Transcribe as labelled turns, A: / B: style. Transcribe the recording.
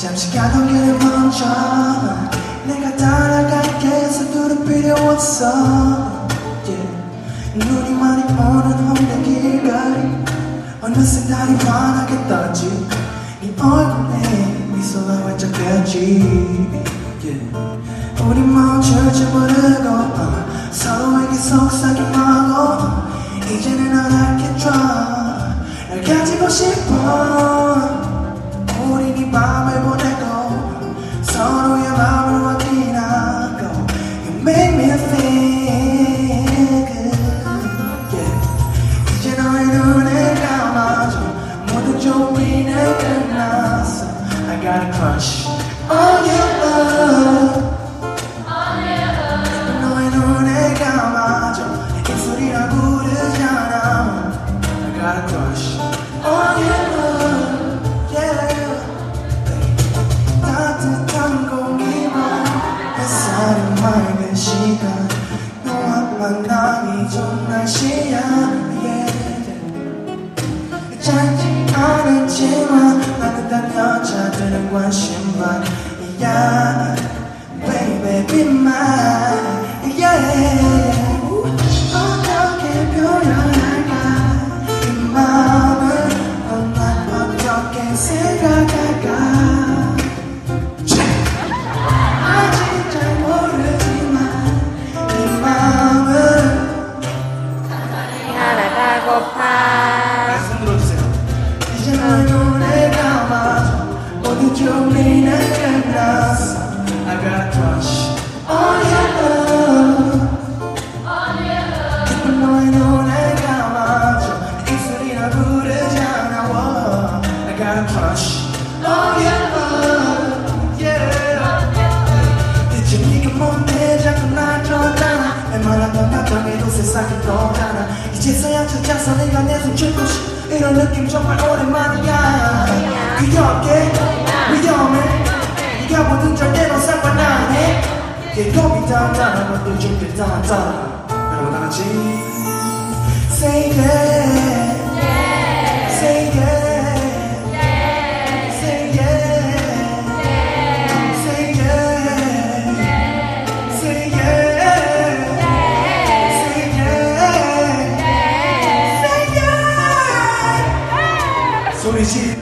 A: 잠시 가던 길을 멈춰. 내가 따라갈게 서두를 필요 없어. 눈이 많이 오는 홍대 길거리. 어느새 달이 환하게 떴지. 네 얼굴에 미소가 활짝 폈지. Yeah. 우리 멈출 줄 모르고 어, 서로에게 속삭임하고 이제는 알았겠죠 날 가지고 싶어 끝났어 I got a crush on your love. 너의 눈을 감아줘 내 입술이라 부르잖아. I got a crush on your love. Yeah. 따뜻한 공기와 햇살이 맑은 시간. 너와 만나기 좋은 날씨야. Yeah. 짧지 않 았지만 나는 단 여자들은 관심만 이야 Baby be mine. Yeah. 어떻게 표현할까? 이 마음을 넌난 어떻게 생각할까? 아직 잘 모르지만 이 마음을
B: 하나 가고파
A: 부르잖아. Whoa. I got a crush on your love yeah. 이제 네가 뭔데 자꾸 날 쫓아나 웬만하던 감정에도 세상이 또 달라. 이제서야 찾아서 내가 내손 쥐고 싶 이런 느낌 정말 오랜만이야. 귀엽게 위험해. 네가 뭐든 절대로 상관 안해. 계곡이 단단한 것도 준비 단단 여러분 다같이 Say yeah here.